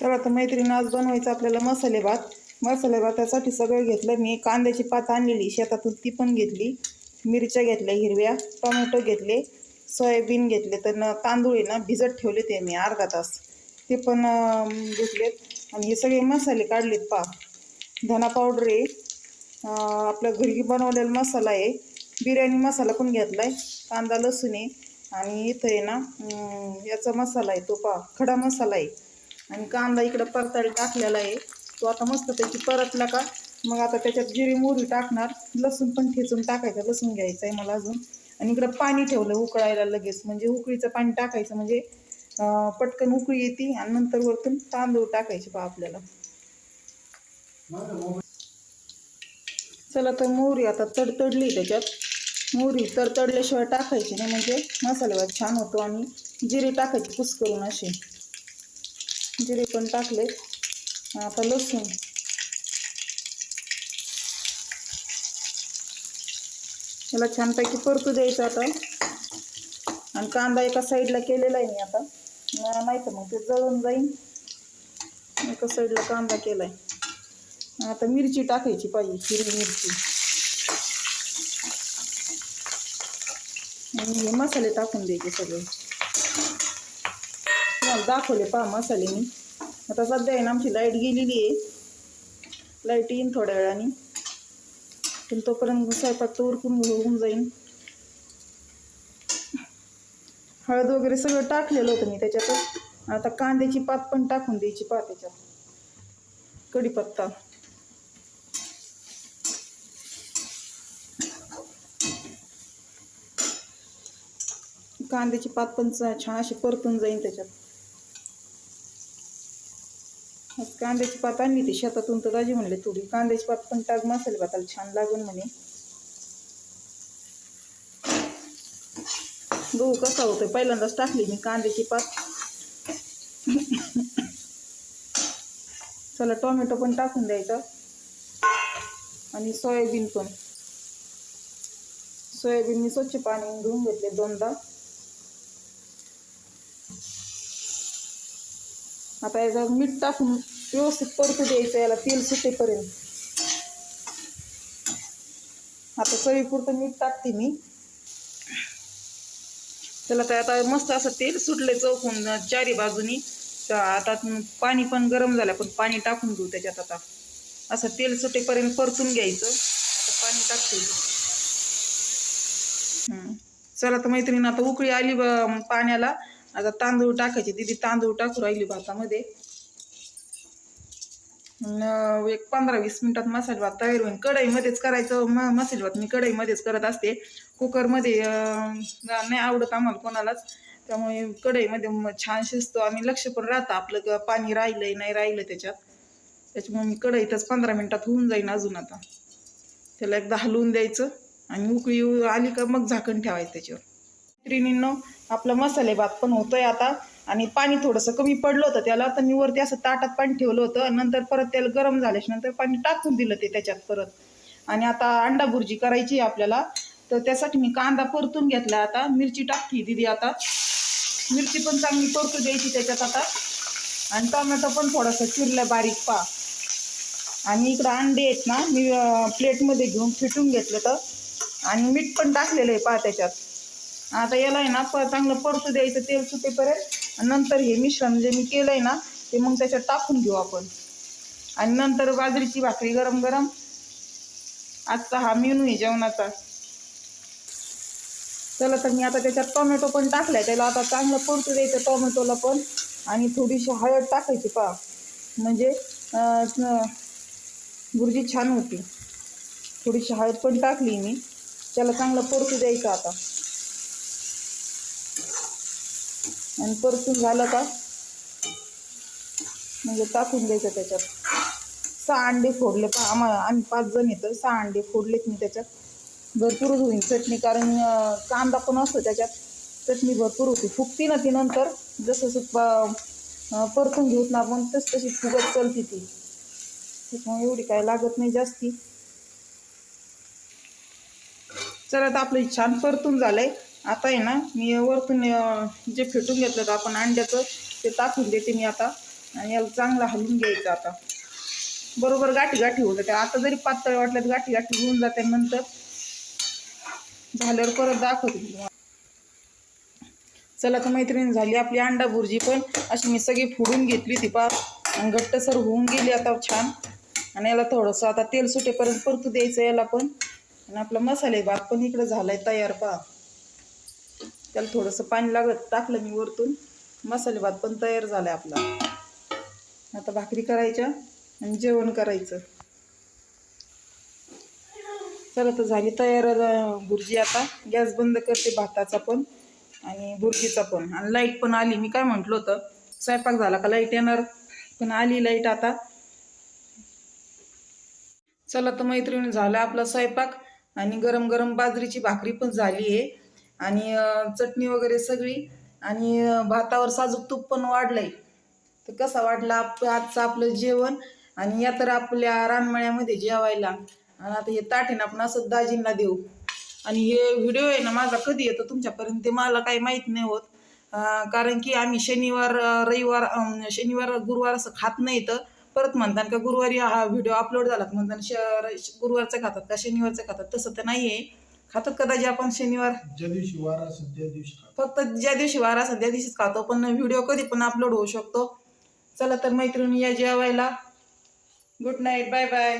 तर आता मैत्रीण आज बनवायचं आपल्याला मसाले भात. मसाले भातासाठी सगळं घेतलं. मी कांद्याची पात आणलेली. शेतातून ती पण घेतली. मिरच्या घेतल्या हिरव्या. टोमॅटो घेतले. सोयाबीन घेतले. तर न- तांदूळ आहे ना भिजत ठेवले ते मी अर्धा तास. ते पण घेतलेत. आणि हे सगळे मसाले काढलेत पा धना पावडर आहे. आपल्या घरी बनवलेला मसाला आहे. बिर्याणी मसाला पण घेतला आहे कांदा लसूण आहे. आणि इथं आहे ना याचा मसाला आहे तो पा खडा मसाला आहे. आणि कांदा इकडं परताळी टाकलेला आहे. तो आता मस्त त्याची परतला का मग आता त्याच्यात जिरी मोहरी टाकणार. लसूण पण ठेचून टाकायचं लसूण घ्यायचं आहे मला अजून. आणि इकडं पाणी ठेवलं उकळायला लगेच. म्हणजे उकळीचं पाणी टाकायचं म्हणजे पटकन उकळी येते आणि नंतर वरतून तांदूळ टाकायचे पा आपल्याला. चला तर मोहरी आता तडतडली त्याच्यात. मोहरी तडतडल्याशिवाय टाकायची नाही. म्हणजे मसाले छान होतो आणि जिरे टाकायची कुस करून असे. जिरे पण टाकले. आता लसूण. याला छानपैकी परतू द्यायचं आता. आणि कांदा एका साईडला केलेला आहे मी आता. नाही तर मग ते जळून जाईन. एका साईडला कांदा केलाय. आता मिरची टाकायची पाहिजे हिरवी मिरची. आणि हे मसाले टाकून द्यायचे सगळे. तुम्हाला दाखवले पहा मसाले मी. आता सध्या आहे ना आमची लाइट गेलेली आहे. लाइट येईन थोड्या वेळाने. पण तोपर्यंत स्वयंपाक तो उरकून होऊन जाईन. हळद वगैरे सगळं टाकलेलं होतं मी त्याच्यात आता कांद्याची पात पण टाकून द्यायची पात त्याच्यात. कढीपत्ता. कांद्याची पात पण छान अशी परतून जाईन त्याच्यात. आज कांद्याची पात आणली ती शेतातून तर दाजी म्हणले थोडी कांद्याची पात पण टाक मसाले भाताला छान लागून म्हणे. गहू कसा होतोय? पहिल्यांदाच टाकली मी कांद्याची पात. चला टोमॅटो पण टाकून द्यायचा. आणि सोयाबीन पण. सोयाबीन मी स्वच्छ पाणी धुवून घेतले दोनदा. आता याचा मीठ टाकून व्यवस्थित परतू द्यायचं याला तेल सुटेपर्यंत. आता चवीपुरतं मीठ टाकते मी. त्याला काय आता मस्त असं तेल सुटले चौकून चारी बाजूनी. तर आता पाणी पण गरम झालं पण पाणी टाकून घेऊ त्याच्यात आता. असं तेल सुटेपर्यंत परतून घ्यायचं. पाणी टाकते. चला तर मैत्रिणी आता उकळी आली पाण्याला. आता तांदूळ टाकायचे. दिदी तांदूळ टाकू राहिली भातामध्ये. एक पंधरा वीस मिनिटात मसाले भात तयार होईल कढईमध्येच करायचं म मसाले भात मी कढईमध्येच करत असते. कुकरमध्ये नाही आवडत आम्हाला कोणालाच. त्यामुळे कढईमध्ये छान शिजतो. आणि लक्ष पण राहतं आपलं पाणी राहिलंय नाही राहिलं त्याच्यात. त्याच्यामुळे मी कढईतच पंधरा मिनिटात होऊन जाईन अजून आता. त्याला एकदा हलवून द्यायचं आणि उकळी आली का मग झाकण ठेवायचं त्याच्यावर. मैत्रिणींनो आपला मसाले भात पण होतोय आता. आणि पाणी थोडंसं कमी पडलं होतं त्याला तर मी वरती असं ताटात पाणी ठेवलं होतं नंतर परत त्याला गरम झाल्याच्यानंतर पाणी टाकून दिलं ते त्याच्यात परत. आणि आता अंडा भुर्जी करायची आहे आपल्याला. तर त्यासाठी मी कांदा परतून घेतला आता. मिरची टाकते दिदी आता. मिरची पण चांगली परतू द्यायची त्याच्यात आता. आणि टोमॅटो पण थोडंसं चिरलं बारीक पा. आणि इकडं अंडे आहेत ना मी प्लेटमध्ये घेऊन फिटून घेतलं तर. आणि मीठ पण टाकलेलं आहे पहा त्याच्यात. आता याला आहे ना प चांगलं परतू द्यायचं तेल सुटेपर्यंत. आणि नंतर हे मिश्रण जे मी केलं आहे ना ते मग त्याच्यात टाकून घेऊ आपण. आणि नंतर बाजरीची भाकरी गरम गरम आजचा हा मेनू आहे जेवणाचा. चला तर मी आता त्याच्यात टोमॅटो पण टाकलाय. त्याला आता चांगलं परतू द्यायचं टोमॅटोला पण. आणि थोडीशी हळद टाकायची पहा. म्हणजे भुर्जी छान होती. थोडीशी हळद पण टाकली मी. त्याला चांगलं परतू द्यायचं आता. आणि परतून झालं का? म्हणजे टाकून द्यायचं त्याच्यात. सहा अंडे फोडले. पा आम्हाला आम्ही पाच जण येतं सहा अंडे फोडलेत मी त्याच्यात. भरपूरच होईल चटणी कारण कांदा पण असतो त्याच्यात. चटणी भरपूर होती. फुगती ना ती नंतर. जसं जसं प- परतून घेऊत ना आपण तस तशी फुगत चलती ती. त्याच्यामुळे एवढी काय लागत नाही जास्ती. चला आता आपलं छान परतून झालंय. आता आहे ना मी वरतून जे फेटून घेतलं होतं आपण अंड्याचं ते टाकून देते मी आता. आणि याला चांगलं हलवून घ्यायचं आता. बरोबर गाठी गाठी होत जाते. आता जरी पातळ वाटलं तर गाठी गाठी होऊन जाते नंतर. झाल्यावर परत दाखवते चला तर मैत्रीण झाली आपली अंडा भुर्जी पण. अशी मी सगळी फोडून घेतली ती पा आणि घट्टसर होऊन गेली आता छान. आणि याला थोडंसं आता तेल सुटेपर्यंत परतू द्यायचं याला पण. आणि आपला मसाले भात पण इकडं झालाय तयार पा त्याला थोडंसं पाणी लागलं टाकलं मी वरतून. मसाले भात पण तयार झालाय आपला. आता भाकरी करायच्या आणि जेवण करायचं. चला तर झाली तयार भुर्जी आता. गॅस बंद करते भाताचा पण आणि भुर्जीचा पण. आणि लाइट पण आली. मी काय म्हटलं होतं स्वयंपाक झाला का लाइट येणार? पण आली लाइट आता. चला तर मैत्रिणी झाला आपला स्वयंपाक आणि गरम गरम बाजरीची भाकरी पण झाली आहे. आणि चटणी वगैरे सगळी आणि भातावर साजूक तूप पण वाढलंय. तर कसा वाटला आप आजचं आपलं जेवण? आणि या तर आपल्या रानमळ्यामध्ये जेवायला. आणि आता हे ताटीन आपण असं दाजींना देऊ. आणि हे व्हिडिओ आहे ना माझा कधी येतो तुमच्यापर्यंत ते मला काही माहीत नाही होत. कारण की आम्ही शनिवार रविवार शनिवार गुरुवार असं खात नाही तर परत म्हणतात का गुरुवारी हा व्हिडिओ अपलोड झाला म्हणतात श गुरुवारचं खातात का शनिवारचं खातात? तसं तर नाही आहे खातात कदाचित आपण शनिवार? ज्या दिवशी वार असेल त्या दिवशी खा. फक्त ज्या दिवशी वार असेल त्या दिवशीच खातो पण व्हिडिओ कधी पण अपलोड होऊ शकतो. चला तर मैत्रिणी या जेवायला. Good night bye bye